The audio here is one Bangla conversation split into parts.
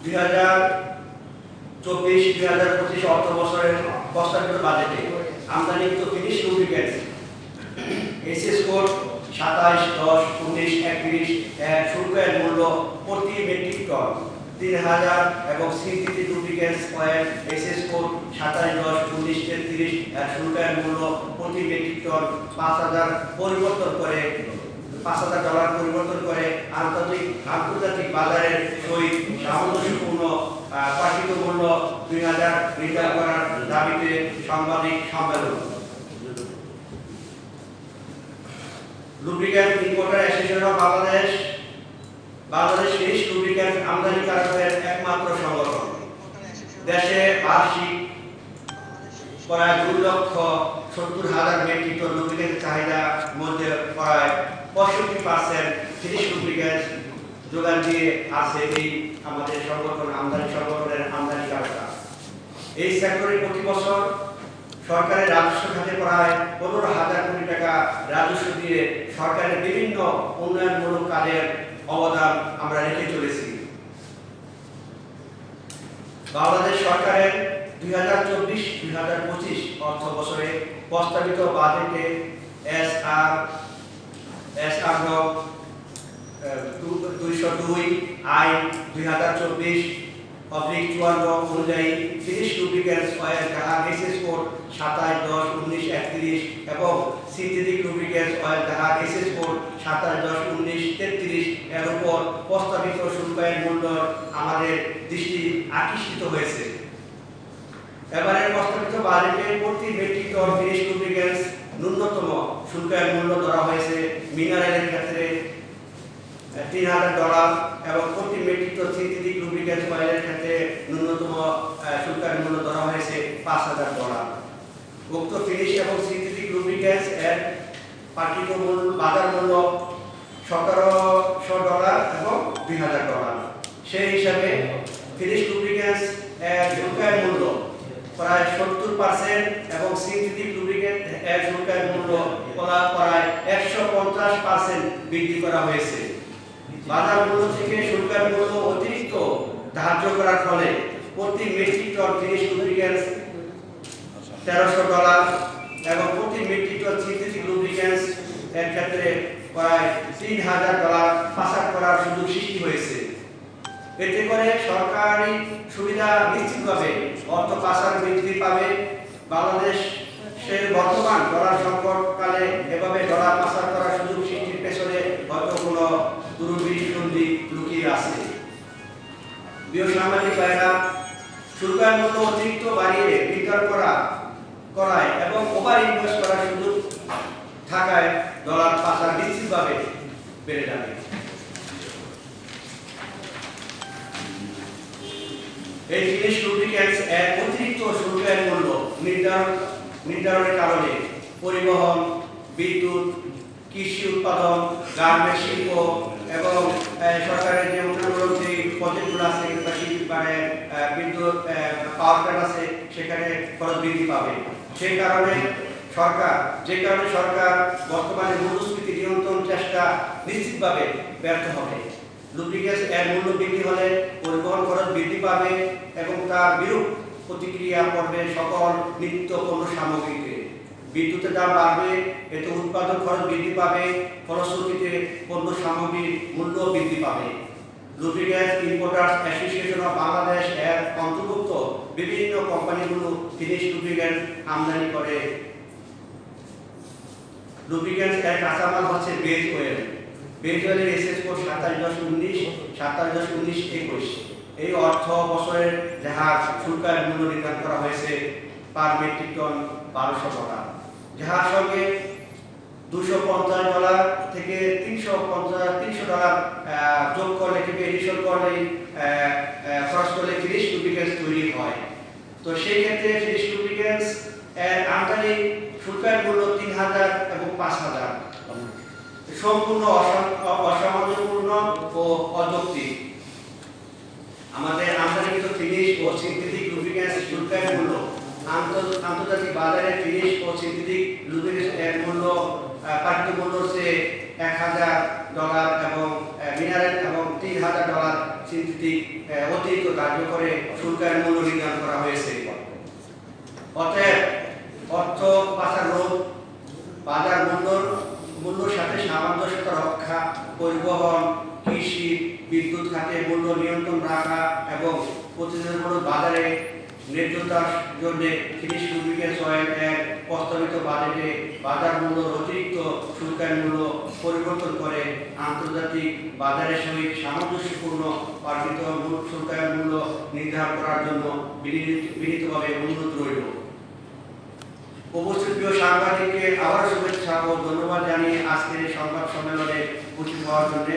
দুই হাজার চব্বিশ দুই হাজার পঁচিশ অর্থ বছরের প্রস্তাবিত বাজেটে আমদানিকৃত ফিনিশ লুব্রিকেন্টস এসএস কোড সাতাইশ দশ উনিশ একত্রিশ এক শুল্কের মূল্য প্রতি মেট্রিক টন তিন হাজার এবং synthetic lubricants oil SS code সাতাইশ দশ উনিশ তেত্রিশ এক শুল্কের মূল্য প্রতি মেট্রিক টন পাঁচ হাজার পরিবর্তন করে পাঁচ হাজার ডলার পরিবর্তন করে আন্তর্জাতিক আন্তর্জাতিক বাজারের সহিত সামঞ্জস্যপূর্ণ আহ, পাঠিত মূল্য দুই হাজার নির্ধারণ করার দাবিতে সাংবাদিক সম্মেলন। Lubricant importer association of Bangladesh Bangladesh আমদানিকারকের একমাত্র সংগঠন। দেশে বার্ষিক প্রায় দুই লক্ষ সত্তর হাজার মেট্রিক টন চাহিদা মধ্যে প্রায় পঁয়ষট্টি পার্সেন্ট লুব্রিক্যান্ট যোগান দিয়ে আছে এই আমাদের সংগঠন, আমদানি সংগঠনের আমদানিকারকরা এই সেক্টরে প্রতি বছর সরকারের রাজস্ব খাতে প্রায় পনেরো হাজার কোটি টাকা রাজস্ব দিয়ে সরকারের বিভিন্ন উন্নয়নমূলক কাজের অবদান আমরা রেখে চলেছি। বাংলাদেশ সরকারের দুই হাজার চব্বিশ, দুই হাজার পঁচিশ অর্থ বছরে প্রস্তাবিত বাজেটে এস আর এস আর দুইশো দুই আইন দুই হাজার চব্বিশ অবলিক চুয়ান্ন অনুযায়ী তিরিশ লুব্রিকেন্টস অয়েল যাহা এসএস কোড সাতাশ দশ উনিশ একত্রিশ এবং সিনথেটিক লুব্রিকেন্টস অয়েল যাহা এসএস কোড সাতাশ দশ উনিশ তেত্রিশ এর উপর প্রস্তাবিত শুল্কের মূল্য আমাদের দৃষ্টি আকর্ষিত হয়েছে। এবারের প্রস্তাবিত বাজেটে প্রতি মেট্রিক টন ফিনিশ লুব্রিকেন্টস ন্যূনতম শুল্কের মূল্য ধরা হয়েছে। মিনারেলের ক্ষেত্রে তিন হাজার ডলার এবং প্রতি মেট্রিক টন সিনথেটিক লুব্রিকেন্টস অয়েলের ক্ষেত্রে ন্যূনতম শুল্কের মূল্য ধরা হয়েছে পাঁচ হাজার ডলার উক্ত ফিনিশ এবং সিনথেটিক লুব্রিকেন্টস এর পাঠিত মূল্য বাজার মূল্য সতেরোশো ডলার এবং দুই হাজার ডলার সেই হিসাবে ফিনিশ লুব্রিকেন্টস এর শুল্কের মূল্য প্রায় সত্তর পার্সেন্ট এবং সিনথেটিক লুব্রিকেন্ট এর শুল্কের মূল্য প্রায় একশো পঞ্চাশ পার্সেন্ট বৃদ্ধি করা হয়েছে। বাজার থেকে মূল্য অতিরিক্ত ধার্য করার ফলে প্রতি মেট্রিক টন ফিনিশ লুব্রিকেন্টস তেরোশো ডলার এবং প্রতি মেট্রিক টন সিনথেটিক লুব্রিকেন্টস এর ক্ষেত্রে প্রায় তিন হাজার ডলার পাচার করার সুযোগ সৃষ্টি হয়েছে। এতে করে সরকারি সুবিধা নিশ্চিতভাবে অর্থ পাচার বৃদ্ধি পাবে। বাংলাদেশের বর্তমান ডলার সংকটকালে এভাবে ডলার পাচার করার সুযোগ প্রিয় সাংবাদিক ভাইরা শুল্কের অতিরিক্ত বাড়িয়ে করা, করায় এবং ওভার ইনভেস্ট করার সুযোগ থাকায় ডলার পাচার নিশ্চিতভাবে বেড়ে যাবে। এই লুব্রিক্যান্টস এর অতিরিক্ত শুল্কের মূল্য নির্ধারণ, নির্ধারণের কারণে পরিবহন, বিদ্যুৎ, কৃষি উৎপাদন, গার্মেন্টস, শিল্প এবং সরকারের যে প্রজেক্টগুলো আছে শিল্প মানে বিদ্যুৎ পাওয়ার প্ল্যান্ট আছে, সেখানে খরচ বৃদ্ধি পাবে। সেই কারণে সরকার, যে কারণে সরকার বর্তমানে মূল্যস্ফীতি নিয়ন্ত্রণ চেষ্টা নিশ্চিতভাবে ব্যর্থ হবে। লুব্রিকেন্টস এর মূল্য বৃদ্ধি হলে পরিবহন খরচ বৃদ্ধি পাবে এবং তার বিরূপ প্রতিক্রিয়া পড়বে সকল নিত্য পণ্য সামগ্রীতে। বিদ্যুতের দাম বাড়বে, এতে উৎপাদন খরচ বৃদ্ধি পাবে, ফলশ্রুতিতে পণ্য সামগ্রীর মূল্য বৃদ্ধি পাবে। Lubricants importers association of Bangladesh এর অন্তর্ভুক্ত বিভিন্ন কোম্পানিগুলো ফিনিশ লুব্রিকেন্ট আমদানি করে। লুব্রিকেন্টস এর কাঁচামাল হচ্ছে বেজ অয়েল বেজ অয়েলের এসএস কোড সাতাশ দশ উনিশ, সাতাশ দশ উনিশ একুশ। এই অর্থ বছরের জাহাজ শুল্কের মূল্য নির্ধারণ করা হয়েছে পার মেট্রিক টন বারোশো ডলার যাহার সঙ্গে দুশো পঞ্চাশ ডলার থেকে তিনশো পঞ্চাশ, তিনশো ডলার যোগ করলে কিংবা এডিশন করলে খরচ করলে ফিনিশ লুব্রিকেন্টস তৈরি হয়। তো সেই ক্ষেত্রে ফিনিশ লুব্রিকেন্টস এর আমদানি মূল্য তিন হাজার এবং পাঁচ হাজার। সম্পূর্ণ অসামঞ্জস্যপূর্ণ ও অযৌক্তিক। আমাদের আমদানিকৃত ফিনিশ ও সিনথেটিক লুব্রিকেন্টস শুল্কের মূল্য। আন্তর্জাতিক বাজারে ফিনিশ ও সিনথেটিক লুব্রিকেন্টস এর মূল্য আহ, পাঠিত মূল্য হচ্ছে এক হাজার ডলার এবং মিনারেল এবং তিন হাজার ডলার সিনথেটিক অতিরিক্ত কার্য করে শুল্কের মূল্য নির্ধারণ করা হয়েছে। অতএব অর্থ পাচার রোধ বাজার মূল্য মূল্যর সাথে সামঞ্জস্যতা রক্ষা পরিবহন কৃষি বিদ্যুৎ খাতে মূল্য নিয়ন্ত্রণ রাখা এবং প্রতিযোগিতামূলক বাজারে ন্যায্যতার জন্য ফিনিশ লুব্রিকেন্টস অয়েল এক প্রস্তাবিত বাজেটে বাজার মূল্য অতিরিক্ত শুল্কের মূল্য পরিবর্তন করে আন্তর্জাতিক বাজারের সহিত সামঞ্জস্যপূর্ণ মূল শুল্কের মূল্য নির্ধারণ করার জন্য বিনীতভাবে অনুরোধ রইল। উপস্থিত প্রিয় সাংবাদিককে আবার শুভেচ্ছা ও ধন্যবাদ জানিয়ে আজকের এই সংবাদ সম্মেলনে উপস্থিত হওয়ার জন্য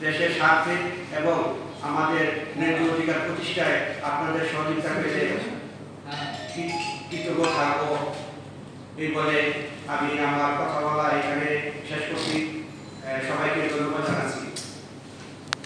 দেশের স্বার্থে এবং আমাদের ন্যায্য অধিকার প্রতিষ্ঠায় আপনাদের সহযোগিতা কৃ- থাকব আমি আমার কথা বলা এখানে শেষ করছি। সবাইকে